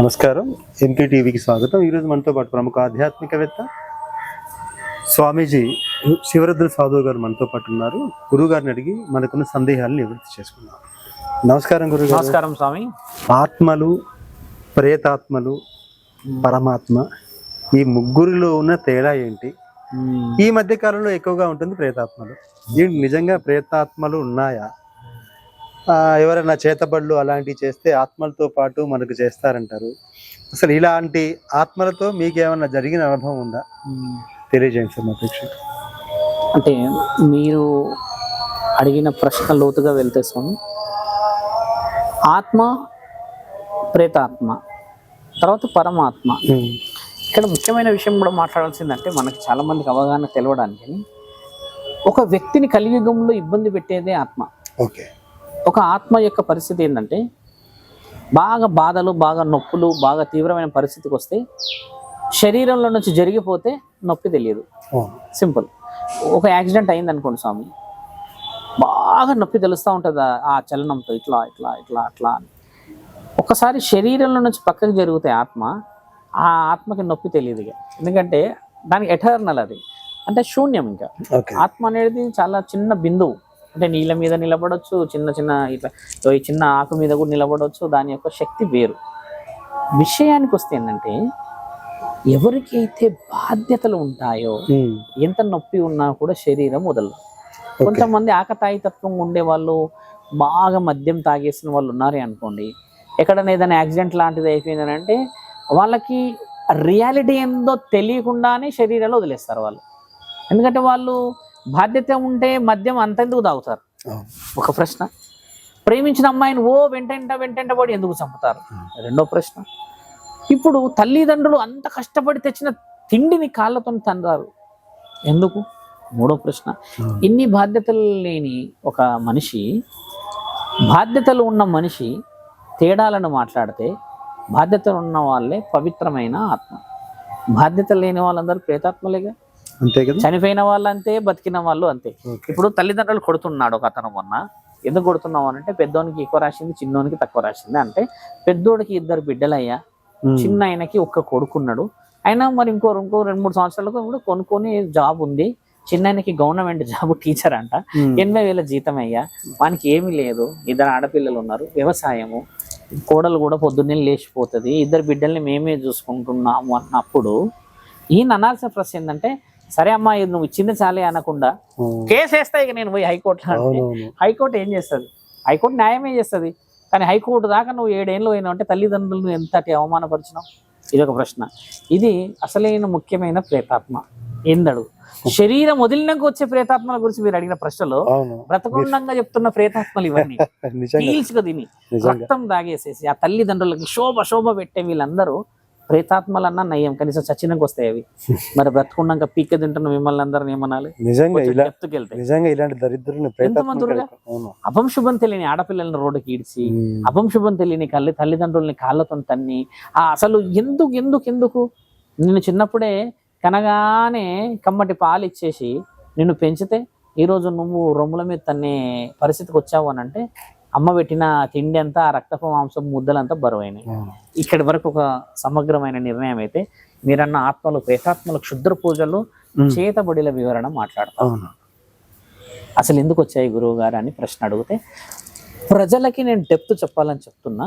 నమస్కారం. ఎంకే టీవీకి స్వాగతం. ఈరోజు మనతో పాటు ప్రముఖ ఆధ్యాత్మికవేత్త స్వామీజీ శివరుద్ర సాధువు గారు మనతో పాటు ఉన్నారు. గురువు గారిని అడిగి మనకున్న సందేహాలను నివృత్తి చేసుకుందాం. నమస్కారం గురువు గారు నమస్కారం స్వామి. ఆత్మలు ప్రేతాత్మలు పరమాత్మ ఈ ముగ్గురిలో ఉన్న తేడా ఏంటి? ఈ మధ్య కాలంలో ఎక్కువగా ఉంటుంది ప్రేతాత్మలు. నిజంగా ప్రేతాత్మలు ఉన్నాయా? ఎవరైనా చేతబడులు అలాంటివి చేస్తే ఆత్మలతో పాటు మనకు చేస్తారంటారు. అసలు ఇలాంటి ఆత్మలతో మీకు ఏమైనా జరిగిన అనుభవం ఉందా? తెలియజేయండి సార్ మా అంటే మీరు అడిగిన ప్రశ్న లోతుగా వెళ్తే స్వామి ఆత్మ ప్రేతాత్మ తర్వాత పరమాత్మ. ఇక్కడ ముఖ్యమైన విషయం కూడా మాట్లాడాల్సిందంటే మనకి చాలా మందికి అవగాహన తెలవడానికి ఒక వ్యక్తిని కలియుగంలో ఇబ్బంది పెట్టేదే ఆత్మ. ఓకే. ఒక ఆత్మ యొక్క పరిస్థితి ఏంటంటే బాగా బాధలు బాగా నొప్పులు బాగా తీవ్రమైన పరిస్థితికి వస్తే శరీరంలో నుంచి జరిగిపోతే నొప్పి తెలియదు. సింపుల్. ఒక యాక్సిడెంట్ అయింది అనుకోండి స్వామి. బాగా నొప్పి తెలుస్తూ ఉంటుంది ఆ- చలనంతో ఇట్లా ఇట్లా ఇట్లా అట్లా అని. ఒకసారి శరీరంలో నుంచి పక్కకి జరిగితే ఆత్మ ఆ ఆత్మకి నొప్పి తెలియదు ఇక. ఎందుకంటే దానికి ఎటర్నల్ అది. అంటే శూన్యం ఇంకా. ఆత్మ అనేది చాలా చిన్న బిందువు. అంటే నీళ్ళ మీద నిలబడవచ్చు చిన్న చిన్న ఇట్లా ఈ చిన్న ఆకు మీద కూడా నిలబడవచ్చు దాని యొక్క శక్తి వేరు. విషయానికి వస్తే ఏంటంటే ఎవరికైతే బాధ్యతలు ఉంటాయో ఎంత నొప్పి ఉన్నా కూడా శరీరం వదలదు. కొంతమంది ఆకతాయితత్వం ఉండే వాళ్ళు బాగా మద్యం తాగేసిన వాళ్ళు ఉన్నారే అనుకోండి. ఎక్కడైనా ఏదైనా యాక్సిడెంట్ లాంటిది అయిపోయిందని అంటే వాళ్ళకి రియాలిటీ ఏందో తెలియకుండానే శరీరాలు వదిలేస్తారు వాళ్ళు. ఎందుకంటే వాళ్ళు బాధ్యత ఉంటే మద్యం అంతెందుకు తాగుతారు? ఒక ప్రశ్న. ప్రేమించిన అమ్మాయిని ఓ వెంటంట వెంటంట పడి ఎందుకు చంపుతారు? రెండో ప్రశ్న. ఇప్పుడు తల్లిదండ్రులు అంత కష్టపడి తెచ్చిన తిండిని కాళ్ళతో తన్నారు ఎందుకు? మూడో ప్రశ్న. ఇన్ని బాధ్యతలు లేని ఒక మనిషి బాధ్యతలు ఉన్న మనిషి తేడాలను మాట్లాడితే బాధ్యతలు ఉన్న వాళ్ళే పవిత్రమైన ఆత్మ. బాధ్యతలు లేని వాళ్ళందరూ ప్రేతాత్మలేగా? అంతే కదా? చనిపోయిన వాళ్ళు అంతే బతికిన వాళ్ళు అంతే. ఇప్పుడు తల్లిదండ్రులు కొడుతున్నాడు ఒక అతను మొన్న. ఎందుకు కొడుతున్నావు అని అంటే పెద్దోనికి ఎక్కువ రాసింది చిన్నోనికి తక్కువ రాసింది అంటే పెద్దోడికి ఇద్దరు బిడ్డలయ్యా. చిన్న ఆయనకి ఒక్క కొడుకున్నాడు. అయినా మరి ఇంకో ఇంకో రెండు మూడు సంవత్సరాలకు కూడా కొనుక్కొని జాబ్ ఉంది. చిన్న ఆయనకి గవర్నమెంట్ జాబ్ టీచర్ అంట. ఎనభై వేల జీతం అయ్యా. వానికి ఏమీ లేదు. ఇద్దరు ఆడపిల్లలు ఉన్నారు. వ్యవసాయము. కోడలు కూడా పొద్దున్నే లేచిపోతుంది. ఇద్దరు బిడ్డల్ని మేమే చూసుకుంటున్నాము అన్నప్పుడు ఈయన అనాల్సిన ప్రశ్న ఏంటంటే సరే అమ్మా ఇది నువ్వు ఇచ్చింది చాలే అనకుండా కేసు వేస్తా ఇక నేను పోయి హైకోర్టులో హైకోర్టు ఏం చేస్తుంది? హైకోర్టు న్యాయమే చేస్తుంది? కానీ హైకోర్టు దాకా నువ్వు ఏడేళ్ళు పోయినావు అంటే తల్లిదండ్రులను ఎంతటి అవమానపరిచినావు? ఇది ఒక ప్రశ్న. ఇది అసలైన ముఖ్యమైన ప్రేతాత్మ. ఏందడు శరీరం వదిలినాక వచ్చే ప్రేతాత్మల గురించి మీరు అడిగిన ప్రశ్నలో బ్రతకుండంగా చెప్తున్న ప్రేతాత్మలు ఇవన్నీ. గా తిని రక్తం దాగేసేసి ఆ తల్లిదండ్రులకి శోభ శోభ పెట్టే వీళ్ళందరూ ప్రేతాత్మలన్నా నయ్యం. కనీసం చచ్చినాక వస్తాయి అవి. మరి బ్రతకుండాక పీక్క తింటున్న మిమ్మల్ని అందరిని ఏమనాలి? నిజంగా ఇలాంటి దరిద్రుని అభంశుభం తెలియని ఆడపిల్లల్ని రోడ్డుకి ఈడ్చి ఉమ్. అభంశుభం తెలియని కళ్ళి తల్లిదండ్రుల్ని కాళ్ళతో తన్ని ఆ అసలు ఎందుకు ఎందుకు ఎందుకు? నిన్ను చిన్నప్పుడే కనగానే కమ్మటి పాలు ఇచ్చేసి నిన్ను పెంచితే ఈరోజు నువ్వు రొమ్ముల మీద తన్నే పరిస్థితికి వచ్చావు అని అంటే అమ్మ పెట్టిన తిండి అంతా రక్తపు మాంసం ముద్దలంతా బరువైనాయి. ఇక్కడి వరకు ఒక సమగ్రమైన నిర్ణయం అయితే మీరన్న ఆత్మలు ప్రేతాత్మల క్షుద్ర పూజలు. చేతబడిల వివరణ మాట్లాడతాం. అవును. అసలు ఎందుకు వచ్చాయి గురువు గారు అని ప్రశ్న అడిగితే ప్రజలకి నేను డెప్త్ చెప్పాలని చెప్తున్నా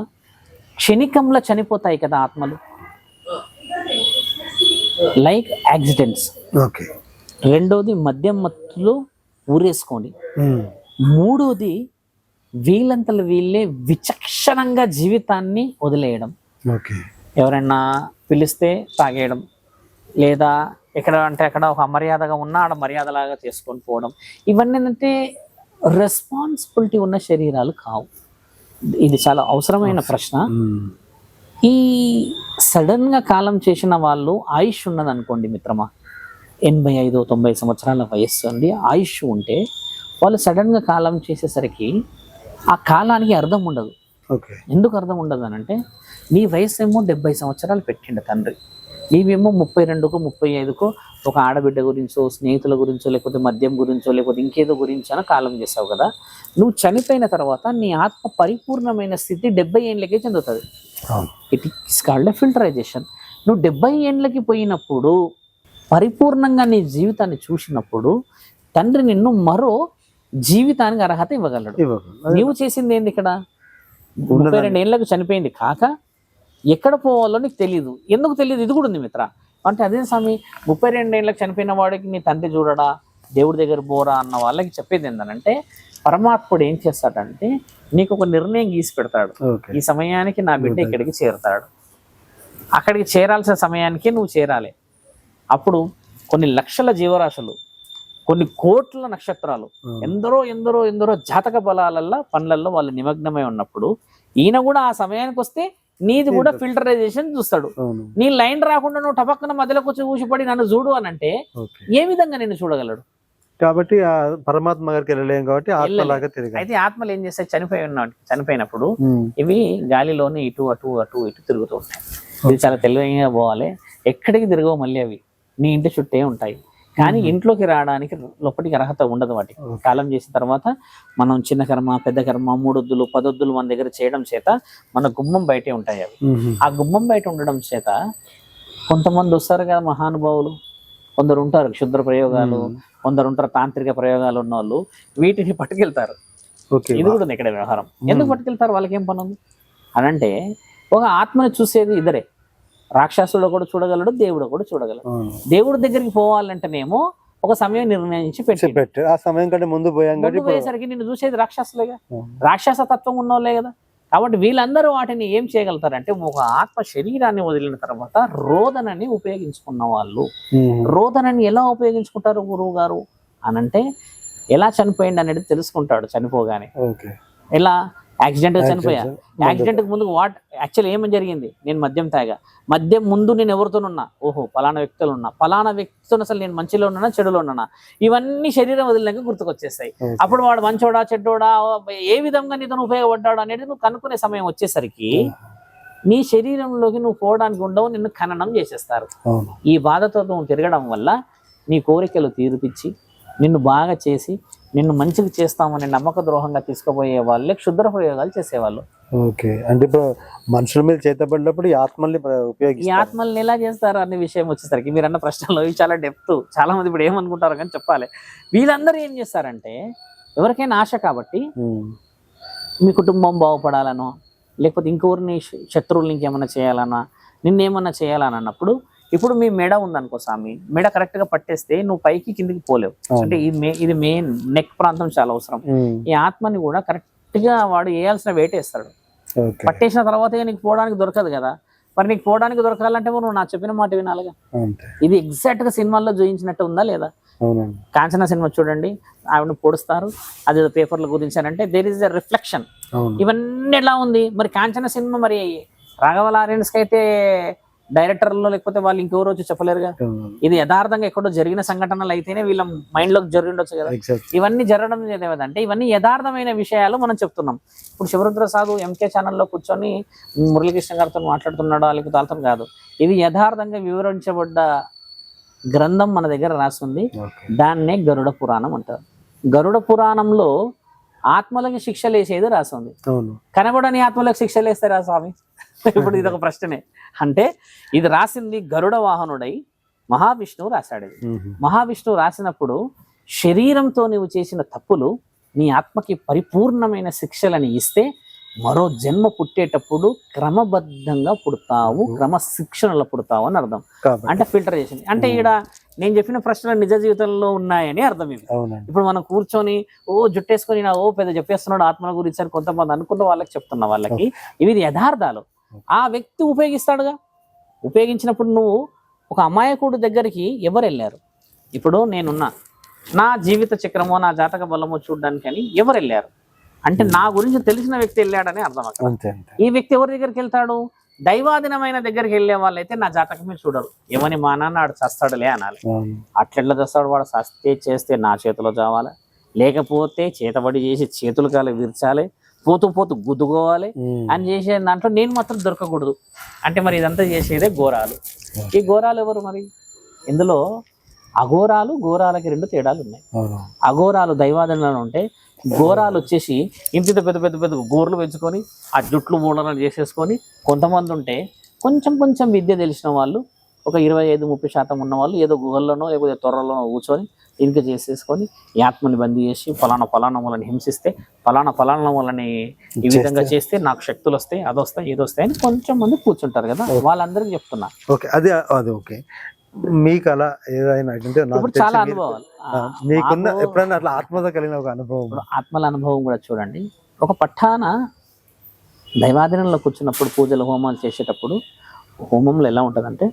క్షణికంలో చనిపోతాయి కదా ఆత్మలు. Like accidents. ఓకే. రెండోది మద్యం మత్తులో ఊరేసుకోండి. మూడోది వీళ్ళంతలు వీళ్ళే విచక్షణంగా జీవితాన్ని వదిలేయడం. ఓకే. ఎవరైనా పిలిస్తే తాగేయడం. లేదా ఎక్కడ అంటే అక్కడ ఒక అమర్యాదగా ఉన్నా ఆడ మర్యాదలాగా చేసుకొని పోవడం. ఇవన్నీ ఏంటంటే రెస్పాన్సిబిలిటీ ఉన్న శరీరాలు కావు. ఇది చాలా అవసరమైన ప్రశ్న. ఈ సడన్గా కాలం చేసిన వాళ్ళు ఆయుష్ ఉన్నది అనుకోండి మిత్రమా. ఎనభై ఐదు తొంభై సంవత్సరాల వయస్సు అండి. ఆయుష్ ఉంటే వాళ్ళు సడన్గా కాలం చేసేసరికి ఆ కాలానికి అర్థం ఉండదు. ఓకే. ఎందుకు అర్థం ఉండదు అని అంటే నీ వయసు ఏమో డెబ్బై సంవత్సరాలు పెట్టిండు తండ్రి. నీవేమో ముప్పై రెండుకో ముప్పై ఐదుకో ఒక ఆడబిడ్డ గురించో స్నేహితుల గురించో లేకపోతే మద్యం గురించో లేకపోతే ఇంకేదో గురించో కాలం చేసావు కదా. నువ్వు చనిపోయిన తర్వాత నీ ఆత్మ పరిపూర్ణమైన స్థితి డెబ్బై ఏళ్ళకే చెందుతుంది. ఇట్ ఇస్ కాల్డ్ ఫిల్టరైజేషన్ నువ్వు డెబ్బై ఏండ్లకి పోయినప్పుడు పరిపూర్ణంగా నీ జీవితాన్ని చూసినప్పుడు తండ్రి నిన్ను మరో జీవితానికి అర్హత ఇవ్వగలడు. నీవు చేసింది ఏంది ఇక్కడ? ముప్పై రెండు ఏళ్ళకు చనిపోయింది కాక ఎక్కడ పోవాలో నీకు తెలియదు ఎందుకు తెలియదు ఇది కూడా ఉంది మిత్ర. అంటే అదే స్వామి ముప్పై రెండు ఏళ్ళకి చనిపోయిన వాడికి నీ తండ్రి చూడడా? దేవుడి దగ్గర పోరా అన్న వాళ్ళకి చెప్పేది ఏంటంటే పరమాత్ముడు ఏం చేస్తాడంటే నీకు ఒక నిర్ణయం గీసి పెడతాడు. ఈ సమయానికి నా బిడ్డ ఇక్కడికి చేరుతాడు. అక్కడికి చేరాల్సిన సమయానికి నువ్వు చేరాలి. అప్పుడు కొన్ని లక్షల జీవరాశులు కొన్ని కోట్ల నక్షత్రాలు. ఎందరో ఎందరో ఎందరో జాతక బలాలల్లో పనులలో వాళ్ళు నిమగ్నమై ఉన్నప్పుడు ఈయన కూడా ఆ సమయానికి వస్తే నీది కూడా ఫిల్టరైజేషన్ చూస్తాడు. నీ లైన్ రాకుండా నువ్వు టపక్కన మధ్యలోకి వచ్చి ఊసిపడి నన్ను చూడు అని అంటే ఏ విధంగా నేను చూడగలడు? కాబట్టి ఆ పరమాత్మ గారికి వెళ్ళలేం కాబట్టి ఆత్మలాగా తిరిగాలి అయితే ఆత్మలు ఏం చేస్తాయి? చనిపోయి ఉన్నాడు. చనిపోయినప్పుడు. ఇవి గాలిలోని ఇటు అటు అటు ఇటు తిరుగుతూ ఉంటాయి. ఇది చాలా తెలివైన పోవాలి. ఎక్కడికి తిరగవు మళ్ళీ అవి. నీ ఇంటి చుట్టే ఉంటాయి. కానీ ఇంట్లోకి రావడానికి లోపలికి అర్హత ఉండదు వాటికి కాలం చేసిన తర్వాత మనం చిన్న కర్మ పెద్ద కర్మ మూడొద్దులు పదొద్దులు మన దగ్గర చేయడం చేత మన గుమ్మం బయటే ఉంటాయి అవి. ఆ గుమ్మం బయట ఉండడం చేత కొంతమంది వస్తారు కదా మహానుభావులు. కొందరు ఉంటారు క్షుద్ర ప్రయోగాలు కొందరు ఉంటారు తాంత్రిక ప్రయోగాలు ఉన్న వాళ్ళు వీటిని పట్టుకెళ్తారు. ఇది కూడా ఉంది ఇక్కడ వ్యవహారం. ఎందుకు పట్టుకెళ్తారు? వాళ్ళకి ఏం పని ఉంది అని అంటే ఒక ఆత్మని చూసేది ఇద్దరే. రాక్షసుడు కూడా చూడగలడు దేవుడు కూడా చూడగలడు. దేవుడి దగ్గరికి పోవాలంటేనేమో ఒక సమయం నిర్ణయించి పెట్టి ఆ సమయం కంటే ముందు పోయేసరికి నిన్ను చూసేది రాక్షసులేగా. రాక్షస తత్వం ఉన్నోళ్ళే కదా. కాబట్టి వీళ్ళందరూ వాటిని ఏం చేయగలుగుతారంటే ఒక ఆత్మ శరీరాన్ని వదిలిన తర్వాత రోదనని ఉపయోగించుకున్న వాళ్ళు. రోదనని ఎలా ఉపయోగించుకుంటారు గురువు గారు? అనంటే ఎలా చనిపోయింది అనేది తెలుసుకుంటాడు చనిపోగానే. ఓకే. ఎలా? యాక్సిడెంట్ చనిపోయా. యాక్సిడెంట్ ముందు వాట్ యాక్చువల్ ఏమని జరిగింది? నేను మద్యం తాగా. మద్యం ముందు నేను ఎవరితోనున్నా ఓహో పలానా వ్యక్తులు ఉన్నా. పలానా వ్యక్తితో అసలు నేను మంచిలో ఉన్నానా చెడులో ఉన్నానా? ఇవన్నీ శరీరం వదిలినాక గుర్తుకొచ్చేస్తాయి. అప్పుడు వాడు మంచోడా చెడ్డోడా ఏ విధంగా నీతో ఉపయోగపడ్డాడు అనేది నువ్వు కనుక్కునే సమయం వచ్చేసరికి నీ శరీరంలోకి నువ్వు పోవడానికి ఉండవు నిన్ను ఖననం చేసేస్తారు. ఈ బాధతో నువ్వు తిరగడం వల్ల నీ కోరికలు తీర్పిచ్చి నిన్ను బాగా చేసి నిన్ను మంచిగా చేస్తామని నమ్మక ద్రోహంగా తీసుకుపోయే వాళ్ళే క్షుద్ర ప్రయోగాలు చేసేవాళ్ళు. ఓకే. అంటే ఇప్పుడు మనుషుల మీద చేతబడినప్పుడు ఈ ఆత్మల్ని ప్ర- ఈ ఆత్మల్ని ఎలా చేస్తారు అనే విషయం వచ్చేసరికి మీరు అన్న ప్రశ్నలో ఇవి చాలా డెప్త్ చాలా మంది ఇప్పుడు ఏమనుకుంటారు కానీ చెప్పాలి. వీళ్ళందరూ ఏం చేస్తారంటే ఎవరికైనా ఆశ కాబట్టి. మీ కుటుంబం బాగుపడాలనో లేకపోతే ఇంకొకరిని శత్రువులు ఇంకేమైనా చేయాలన్నా నిన్నేమన్నా చేయాలని అన్నప్పుడు ఇప్పుడు మీ మెడ ఉందనుకో స్వామి మెడ కరెక్ట్గా పట్టేస్తే నువ్వు పైకి కిందికి పోలేవు. అంటే ఇది మే ఇది మెయిన్ నెక్ ప్రాంతం చాలా అవసరం. ఈ ఆత్మని కూడా కరెక్ట్గా వాడు వేయాల్సిన వెయిట్ వేస్తాడు. పట్టేసిన తర్వాత నీకు పోవడానికి దొరకదు కదా. మరి నీకు పోవడానికి దొరకాలంటే నువ్వు నా చెప్పిన మాట వినాలిగా. ఇది ఎగ్జాక్ట్గా సినిమాల్లో చూయించినట్టు ఉందా లేదా? కాంచన సినిమా చూడండి ఆవిడని పొడుస్తారు అది పేపర్ల గురించి అని అంటే దేర్ ఇస్ ఎ రిఫ్లెక్షన్ ఇవన్నీ ఎలా ఉంది? మరి కాంచన సినిమా మరి రాఘవ లారెన్స్కి అయితే డైరెక్టర్లో లేకపోతే వాళ్ళు ఇంకెవరో వచ్చి చెప్పలేరుగా. ఇది యథార్థంగా ఎక్కడో జరిగిన సంఘటనలు అయితేనే వీళ్ళ మైండ్లోకి జరిగి ఉండొచ్చు కదా? ఇవన్నీ జరగడం అంటే ఇవన్నీ యథార్థమైన విషయాలు మనం చెప్తున్నాం. ఇప్పుడు శివరుద్ర సాధు ఎంకే ఛానల్లో కూర్చొని మురళీకృష్ణ గారితో మాట్లాడుతున్నాడా లేకపోతే వాళ్ళతో కాదు. ఇది యథార్థంగా వివరించబడ్డ గ్రంథం మన దగ్గర రాస్తుంది ఓకే. దాన్నే గరుడ పురాణం అంటారు. గరుడ పురాణంలో ఆత్మలకి శిక్షలు వేసేది రాసింది. కనబడని ఆత్మలకు శిక్షలు వేస్తారా స్వామి? ఇప్పుడు ఇది ఒక ప్రశ్నే అంటే ఇది రాసింది గరుడ వాహనుడై మహావిష్ణువు రాశాడు. ఇది. మహావిష్ణువు రాసినప్పుడు శరీరంతో నీవు చేసిన తప్పులు నీ ఆత్మకి పరిపూర్ణమైన శిక్షలని ఇస్తే మరో జన్మ పుట్టేటప్పుడు క్రమబద్ధంగా పుడతావు క్రమశిక్షణలో పుడతావు అని అర్థం. అంటే ఫిల్టర్ చేసింది అంటే ఈడ నేను చెప్పిన ప్రశ్నలు నిజ జీవితంలో ఉన్నాయని అర్థం ఇది. ఇప్పుడు మనం కూర్చొని ఓ జుట్టేసుకొని నా ఓ పెద్ద చెప్పేస్తున్నాడు ఆత్మల గురించి అని కొంతమంది అనుకున్న వాళ్ళకి చెప్తున్న వాళ్ళకి ఇవి యథార్థాలు. ఆ వ్యక్తి ఉపయోగిస్తాడుగా? ఉపయోగించినప్పుడు నువ్వు ఒక అమాయకుడు దగ్గరికి ఎవరు వెళ్ళారు ఇప్పుడు నేనున్నా. నా జీవిత చక్రమో నా జాతక బలమో చూడడానికి అని ఎవరు వెళ్ళారు అంటే నా గురించి తెలిసిన వ్యక్తి వెళ్ళాడని అర్థం అంతే ఈ వ్యక్తి ఎవరి దగ్గరికి వెళ్తాడు? దైవాధీనమైన దగ్గరికి వెళ్ళే వాళ్ళైతే నా జాతకమే చూడరు. ఏమని మా నాన్న ఆడు చస్తాడులే అనాలి. అట్లెట్లా చేస్తాడు? వాడు సస్తే చేస్తే నా చేతిలో చావాలి. లేకపోతే చేతబడి చేసి చేతులు కాలు విరచాలి. పోతూ పోతూ గుద్దుకోవాలి. అని చేసే దాంట్లో నేను మాత్రం దొరకకూడదు. అంటే మరి ఇదంతా చేసేదే ఘోరాలు. ఈ ఘోరాలు ఎవరు మరి? ఇందులో అఘోరాలు ఘోరాలకి రెండు తేడాలు ఉన్నాయి. అఘోరాలు దైవాదనలో ఉంటే ఘోరాలు వచ్చేసి ఇంత పెద్ద పెద్ద పెద్ద గోర్లు పెంచుకొని ఆ జుట్లు మూడలను చేసేసుకొని కొంతమంది ఉంటే కొంచెం కొంచెం విద్య తెలిసిన వాళ్ళు ఒక ఇరవై ఐదు ముప్పై శాతం ఉన్న వాళ్ళు ఏదో గుహల్లోనో లేకపోతే త్వరలోనో కూర్చొని ఇంక చేసేసుకొని ఈ ఆత్మని బందీ చేసి ఫలానా ఫలానా వాళ్ళని హింసిస్తే ఫలానా ఫలానా వాళ్ళని ఈ విధంగా చేస్తే నాకు శక్తులు వస్తాయి అది వస్తాయి ఇది వస్తాయి అని కొంచెం మంది కూర్చుంటారు కదా. వాళ్ళందరికీ చెప్తున్నా. ఓకే. అది అది ఓకే. మీకు అలా ఏదైనా అంటే చాలా అనుభవాలు. మీకున్న మాకు- ఎప్పుడైనా అట్లా ఆత్మతో కలిగిన ఒక అనుభవం? ఆత్మల అనుభవం కూడా చూడండి. ఒక పట్టాన దైవాధీనంలో కూర్చున్నప్పుడు పూజలు హోమాలు చేసేటప్పుడు హోమంలో ఎలా ఉంటుందంటే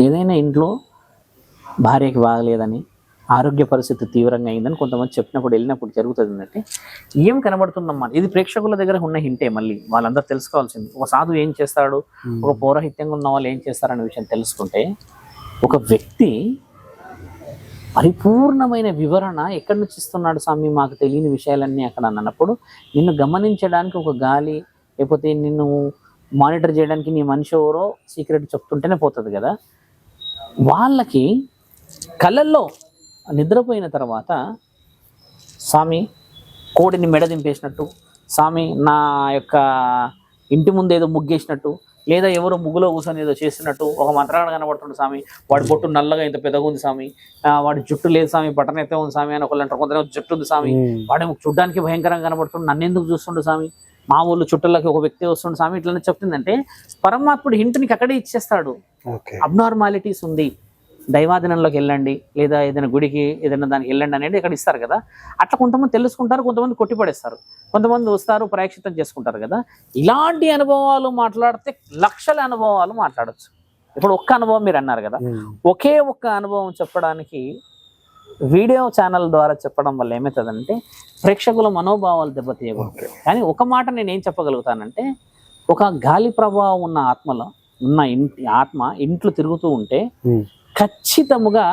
ఏదైనా ఇంట్లో భార్యకి బాగలేదని ఆరోగ్య పరిస్థితి తీవ్రంగా అయిందని కొంతమంది చెప్పినప్పుడు వెళ్ళినప్పుడు జరుగుతుంది ఏంటంటే ఏం కనబడుతుందమ్మా? ఇది ప్రేక్షకుల దగ్గర ఉన్న హింటే మళ్ళీ. వాళ్ళందరూ తెలుసుకోవాల్సింది. ఒక సాధువు ఏం చేస్తాడు? ఒక పౌరహిత్యంగా ఉన్న వాళ్ళు ఏం చేస్తారనే విషయం తెలుసుకుంటే ఒక వ్యక్తి పరిపూర్ణమైన వివరణ ఎక్కడి నుంచి ఇస్తున్నాడు స్వామి? మాకు తెలియని విషయాలన్నీ అక్కడ అని అన్నప్పుడు నిన్ను గమనించడానికి ఒక గాలి లేకపోతే నిన్ను మానిటర్ చేయడానికి నీ మనిషి ఎవరో సీక్రెట్ చెప్తుంటేనే పోతుంది కదా. వాళ్ళకి కళ్ళల్లో నిద్రపోయిన తర్వాత స్వామి కోడిని మెడ దింపేసినట్టు స్వామి నా యొక్క ఇంటి ముందు ఏదో ముగ్గేసినట్టు లేదా ఎవరో ముగ్గులో కూర్చొని ఏదో చేస్తున్నట్టు ఒక మంత్రాలు కనబడుతుంది స్వామి. వాడి బొట్టు నల్లగా ఇంత పెద్దగా ఉంది స్వామి. వాడి జుట్టు లేదు స్వామి బటన్ అయితే ఉంది స్వామి అని ఒకళ్ళు అంటారు. కొందరు జుట్టు ఉంది స్వామి. వాడేమో చూడ్డానికి భయంకరంగా కనబడుతుంది నన్ను ఎందుకు చూస్తుండు స్వామి? మా ఊళ్ళు చుట్టూలకి ఒక వ్యక్తి వస్తుండు స్వామి ఇట్లా చెప్తుందంటే పరమాత్ముడు హింట్ నీకు అక్కడే ఇచ్చేస్తాడు. అబ్నార్మాలిటీస్ ఉంది. దైవాధీనంలోకి వెళ్ళండి లేదా ఏదైనా గుడికి ఏదైనా దానికి వెళ్ళండి అనేది ఇక్కడ ఇస్తారు కదా. అట్లా కొంతమంది తెలుసుకుంటారు కొంతమంది కొట్టిపడేస్తారు. కొంతమంది వస్తారు ప్రాయక్షితం చేసుకుంటారు కదా. ఇలాంటి అనుభవాలు మాట్లాడితే లక్షల అనుభవాలు మాట్లాడొచ్చు. ఇప్పుడు ఒక్క అనుభవం మీరు అన్నారు కదా. ఒకే ఒక్క అనుభవం చెప్పడానికి వీడియో ఛానల్ ద్వారా చెప్పడం వల్ల ఏమవుతుందంటే ప్రేక్షకుల మనోభావాలు దెబ్బతీయకూడదు కానీ ఒక మాట నేను ఏం చెప్పగలుగుతానంటే ఒక గాలి ప్రభావం ఉన్న ఆత్మలో ఉన్న ఇంటి ఆత్మ ఇంట్లో తిరుగుతూ ఉంటే. ఖచ్చితముగా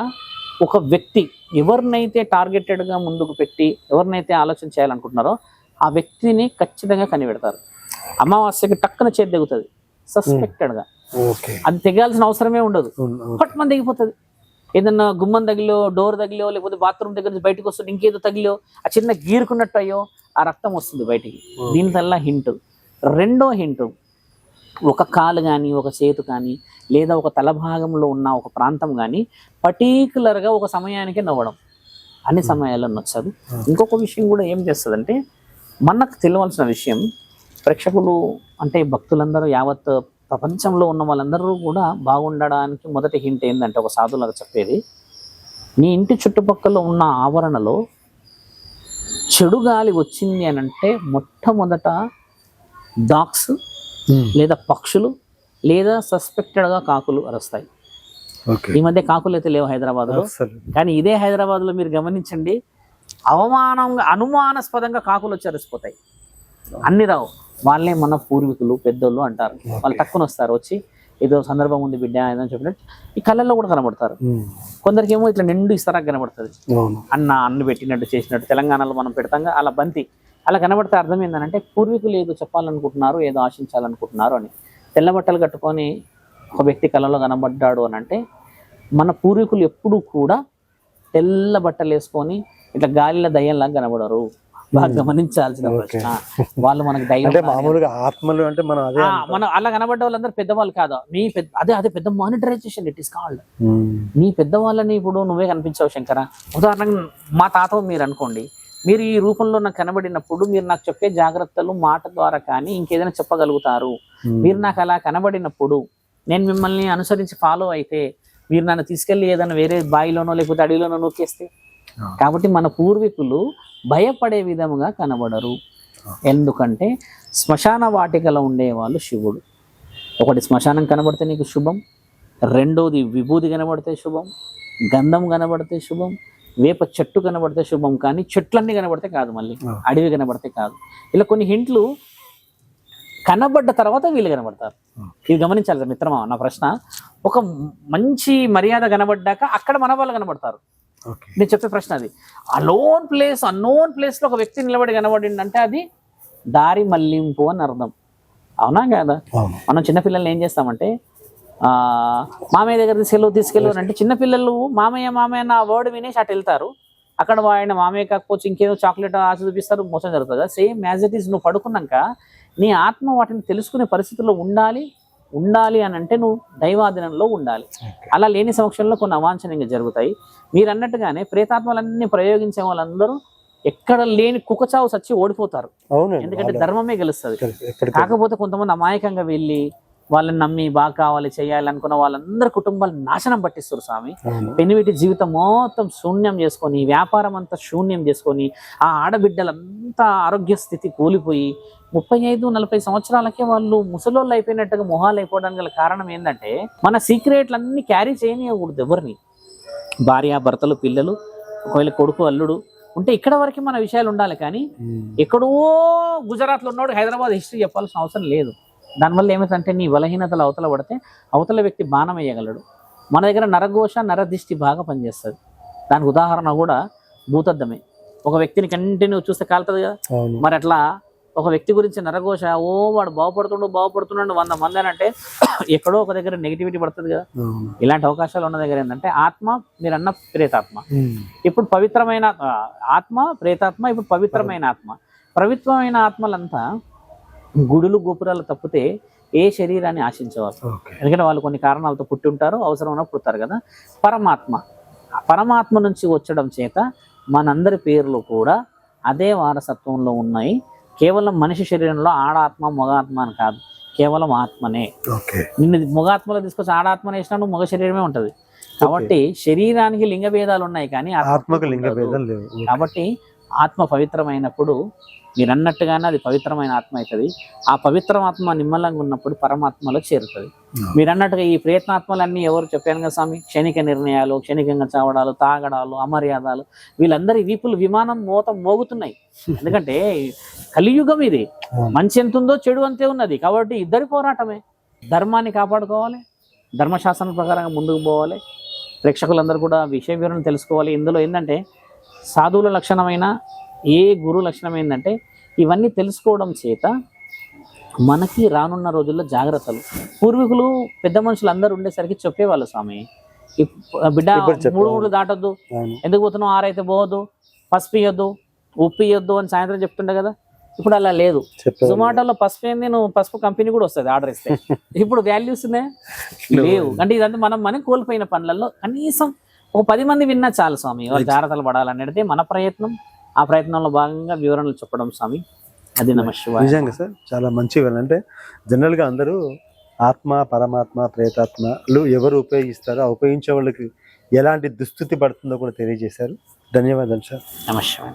ఒక వ్యక్తి ఎవరినైతే టార్గెటెడ్గా ముందుకు పెట్టి ఎవరినైతే ఆలోచన చేయాలనుకుంటున్నారో ఆ వ్యక్తిని ఖచ్చితంగా కనిపెడతారు. అమావాస్యకి టక్కున చేతి దిగుతుంది సస్పెక్టెడ్గా. అది తెగాల్సిన అవసరమే ఉండదు. Um, okay. పట్ మన దిగిపోతుంది ఏదన్నా గుమ్మం తగిలో డోర్ తగిలో లేకపోతే బాత్రూమ్ దగ్గర నుంచి బయటకు వస్తుంది ఇంకేదో తగిలో ఆ చిన్న గీరుకున్నట్టు అయ్యో ఆ రక్తం వస్తుంది బయటికి. దీనివల్ల హింట్ రెండో హింట్ ఒక కాలు కానీ ఒక చేతు కానీ లేదా ఒక తల భాగంలో ఉన్న ఒక ప్రాంతం కానీ పర్టికులర్గా ఒక సమయానికి నవ్వడం. అన్ని సమయాల్లో నచ్చదు. ఇంకొక విషయం కూడా ఏం చేస్తుందంటే మనకు తెలియవలసిన విషయం ప్రేక్షకులు అంటే భక్తులందరూ యావత్ ప్రపంచంలో ఉన్న వాళ్ళందరూ కూడా బాగుండడానికి మొదటి హింట్ ఏంటంటే ఒక సాధువులకు చెప్పేది. నీ ఇంటి చుట్టుపక్కల ఉన్న ఆవరణలో చెడు గాలి వచ్చింది అని అంటే మొట్టమొదట డాగ్స్ ఉమ్. లేదా పక్షులు లేదా సస్పెక్టెడ్గా కాకులు అరుస్తాయి. ఈ మధ్య కాకులు అయితే లేవు హైదరాబాద్లో. కానీ ఇదే హైదరాబాద్లో మీరు గమనించండి అవమానంగా అనుమానాస్పదంగా కాకులు వచ్చి అరిసిపోతాయి. అన్ని రావు. వాళ్ళే మన పూర్వీకులు పెద్దోళ్ళు అంటారు. వాళ్ళు తక్కువ వస్తారు వచ్చి ఏదో సందర్భం ఉంది బిడ్డ ఏదో చెప్పినట్టు ఈ కళ్ళల్లో కూడా కనబడతారు. కొందరికి ఏమో ఇట్లా నిండు ఇస్తారా కనబడుతుంది. అన్న అన్ను పెట్టినట్టు చేసినట్టు తెలంగాణలో మనం పెడతాం అలా బంతి. అలా కనబడితే అర్థం ఏంటంటే పూర్వీకులు ఏదో చెప్పాలనుకుంటున్నారు ఏదో ఆశించాలనుకుంటున్నారు అని. తెల్ల బట్టలు కట్టుకొని ఒక వ్యక్తి కళలో కనబడ్డాడు అని అంటే మన పూర్వీకులు ఎప్పుడూ కూడా తెల్ల బట్టలు వేసుకొని ఇట్లా గాలిలో దయ్యంలాగా కనబడరు. బాగా గమనించాల్సిన ప్రశ్న. వాళ్ళు మనకు అంటే మామూలుగా ఆత్మలు అంటే మనం అదే మనం అలా కనబడ్డ వాళ్ళందరూ పెద్దవాళ్ళు కాదు. మీ పెద్ద అదే అదే పెద్ద మానిటరైజేషన్ ఇట్ ఇస్ కాల్డ్. నీ పెద్దవాళ్ళని ఇప్పుడు నువ్వే కనిపించావు శంకర. ఉదాహరణకు మా తాత మీరు అనుకోండి. మీరు ఈ రూపంలో నాకు కనబడినప్పుడు మీరు నాకు చెప్పే జాగ్రత్తలు మాట ద్వారా కానీ ఇంకేదైనా చెప్పగలుగుతారు. ఉమ్. మీరు నాకు అలా కనబడినప్పుడు నేను మిమ్మల్ని అనుసరించి ఫాలో అయితే మీరు నన్ను తీసుకెళ్ళి ఏదైనా వేరే బావిలోనో లేకపోతే అడవిలోనో నూకేస్తే. కాబట్టి మన పూర్వీకులు భయపడే విధముగా కనబడరు. ఎందుకంటే శ్మశాన వాటికలో ఉండేవాళ్ళు శివుడు. ఒకటి శ్మశానం కనబడితే నీకు శుభం రెండోది విభూది కనబడితే శుభం గంధం కనబడితే శుభం వేప చెట్టు కనబడితే శుభం కానీ చెట్లన్నీ కనబడితే కాదు మళ్ళీ. అడవి కనబడితే కాదు. ఇలా కొన్ని హింట్లు కనబడ్డ తర్వాత వీళ్ళు కనబడతారు. ఇది గమనించాలి మిత్రమా నా ప్రశ్న. ఒక మంచి మర్యాద కనబడ్డాక అక్కడ మన వాళ్ళు కనబడతారు. నేను చెప్పే ప్రశ్న అది. అలోన్ ప్లేస్ అన్నోన్ ప్లేస్లో ఒక వ్యక్తి నిలబడి కనబడిందంటే అది దారి మళ్ళింపు అని అర్థం. అవునా కాదా? మనం చిన్నపిల్లల్ని ఏం చేస్తామంటే ఆ మామయ్య దగ్గర తీసుకెళ్ళు తీసుకెళ్ళు అంటే చిన్నపిల్లలు మామయ్య మామయ్య నా వర్డ్ వినేసి అటు వెళ్తారు. అక్కడ ఆయన మామయ్య కాకపోతే ఇంకేదో చాక్లెట్ ఆశ చూపిస్తారు మోసం జరుగుతుంది సేమ్ యాజ్ ఇట్ ఈస్ నువ్వు పడుకున్నాక నీ ఆత్మ వాటిని తెలుసుకునే పరిస్థితుల్లో ఉండాలి ఉండాలి అని అంటే నువ్వు దైవాధీనంలో ఉండాలి. అలా లేని సమక్షంలో కొన్ని అవాంఛనీయంగా జరుగుతాయి. మీరు అన్నట్టుగానే ప్రేతాత్మలన్నీ ప్రయోగించే వాళ్ళందరూ ఎక్కడ లేని కుక్కచావు సచ్చి ఓడిపోతారు. ఎందుకంటే ధర్మమే గెలుస్తుంది. కాకపోతే కొంతమంది అమాయకంగా వెళ్ళి వాళ్ళని నమ్మి బాగా కావాలి చేయాలి అనుకున్న వాళ్ళందరి కుటుంబాలు నాశనం పట్టిస్తారు స్వామి. పెనివిటి జీవితం మొత్తం శూన్యం చేసుకొని వ్యాపారం అంతా శూన్యం చేసుకొని ఆ ఆడబిడ్డలంతా ఆరోగ్య స్థితి కూలిపోయి ముప్పై ఐదు నలభై సంవత్సరాలకే వాళ్ళు ముసలోళ్ళు అయిపోయినట్టుగా మొహాలు అయిపోవడానికి గల కారణం ఏంటంటే మన సీక్రెట్లన్నీ క్యారీ చేయనివ్వకూడదు ఎవరిని భార్య భర్తలు పిల్లలు ఒకవేళ కొడుకు అల్లుడు ఉంటే ఇక్కడ వరకే మన విషయాలు ఉండాలి కానీ. ఎక్కడో గుజరాత్లో ఉన్నాడు హైదరాబాద్ హిస్టరీ చెప్పాల్సిన అవసరం లేదు దానివల్ల ఏమిటంటే నీ బలహీనతలు అవతల పడితే అవతల వ్యక్తి బాణం వేయగలడు. మన దగ్గర నరఘోష నరదిష్టి బాగా పనిచేస్తుంది. దానికి ఉదాహరణ కూడా భూతద్దమే. ఒక వ్యక్తిని కంటిన్యూ చూస్తే కాలుతుంది కదా? మరి అట్లా ఒక వ్యక్తి గురించి నరఘోష ఓ వాడు బాగుపడుతుండు బాగుపడుతున్నాడు వంద మంది అని అంటే ఎక్కడో ఒక దగ్గర నెగిటివిటీ పడుతుంది కదా? ఇలాంటి అవకాశాలు ఉన్న దగ్గర ఏంటంటే ఆత్మ మీరన్న ప్రేతాత్మ. ఇప్పుడు పవిత్రమైన ఆత్మ ప్రేతాత్మ ఇప్పుడు పవిత్రమైన ఆత్మ. పవిత్రమైన ఆత్మలంతా గుడులు గోపురాలు తప్పితే ఏ శరీరాన్ని ఆశించేవారు ఓకే. ఎందుకంటే వాళ్ళు కొన్ని కారణాలతో పుట్టి ఉంటారు అవసరం ఉన్నప్పుడు పుడతారు కదా. పరమాత్మ. పరమాత్మ నుంచి వచ్చడం చేత మనందరి పేర్లు కూడా అదే వారసత్వంలో ఉన్నాయి. కేవలం మనిషి శరీరంలో ఆడాత్మ మగాత్మ అని కాదు. కేవలం ఆత్మనే. నిన్ను మగాత్మలో తీసుకొచ్చి ఆడాత్మని వేసినా నువ్వు మగ శరీరమే ఉంటది. కాబట్టి శరీరానికి లింగ భేదాలు ఉన్నాయి కానీ ఆత్మకు లింగ ఉండదు. భేదం లేవు. కాబట్టి ఆత్మ పవిత్రమైనప్పుడు మీరు అన్నట్టుగానే అది పవిత్రమైన ఆత్మ అవుతుంది. ఆ పవిత్ర ఆత్మ నిమ్మలంగా ఉన్నప్పుడు పరమాత్మలో చేరుతుంది. మీరు అన్నట్టుగా ఈ ప్రయత్నాత్మలన్నీ ఎవరు చెప్పాను కదా స్వామి? క్షణిక నిర్ణయాలు క్షణికంగా చావడాలు తాగడాలు అమర్యాదాలు వీళ్ళందరి వీపులు విమానం మోత మోగుతున్నాయి. ఎందుకంటే కలియుగం ఇది. మంచి ఎంత ఉందో చెడు అంతే ఉన్నది. కాబట్టి ఇద్దరి పోరాటమే. ధర్మాన్ని కాపాడుకోవాలి. ధర్మశాస్త్రం ప్రకారంగా ముందుకు పోవాలి. ప్రేక్షకులందరూ కూడా విషయ వివరణ తెలుసుకోవాలి. ఇందులో ఏంటంటే సాధువుల లక్షణమైన ఏ గురు లక్షణం ఏంటంటే ఇవన్నీ తెలుసుకోవడం చేత మనకి రానున్న రోజుల్లో జాగ్రత్తలు. పూర్వీకులు పెద్ద మనుషులు అందరూ ఉండేసరికి చెప్పేవాళ్ళు స్వామి బిడ్డ. మూడు మూడు దాటొద్దు. ఎందుకు పోతున్నావు? ఆరైతే పోవద్దు. పసుపు ఇవ్వద్దు ఉప్పు ఇవ్వద్దు అని సాయంత్రం చెప్తుండే కదా. ఇప్పుడు అలా లేదు. జొమాటోలో పసుపు ఏంది? నువ్వు పసుపు కంపెనీ కూడా వస్తుంది ఆర్డర్ ఇస్తే. ఇప్పుడు వాల్యూస్ లేవు. అంటే ఇదంతా మనం మనం కోల్పోయిన పనులలో కనీసం ఒక పది మంది విన్నా చాలు స్వామి. వాళ్ళు జాగ్రత్తలు పడాలనేది మన ప్రయత్నం ఆ ప్రయత్నంలో భాగంగా వివరణలు చెప్పడం స్వామి. అది నమ శివాయ. నిజంగా సార్ చాలా మంచిగా అంటే జనరల్గా అందరూ ఆత్మ పరమాత్మ ప్రేతాత్మలు ఎవరు ఉపయోగిస్తారో ఆ ఉపయోగించే వాళ్ళకి ఎలాంటి దుస్థితి పడుతుందో కూడా తెలియజేశారు. ధన్యవాదాలు సార్. నమ శివాయ.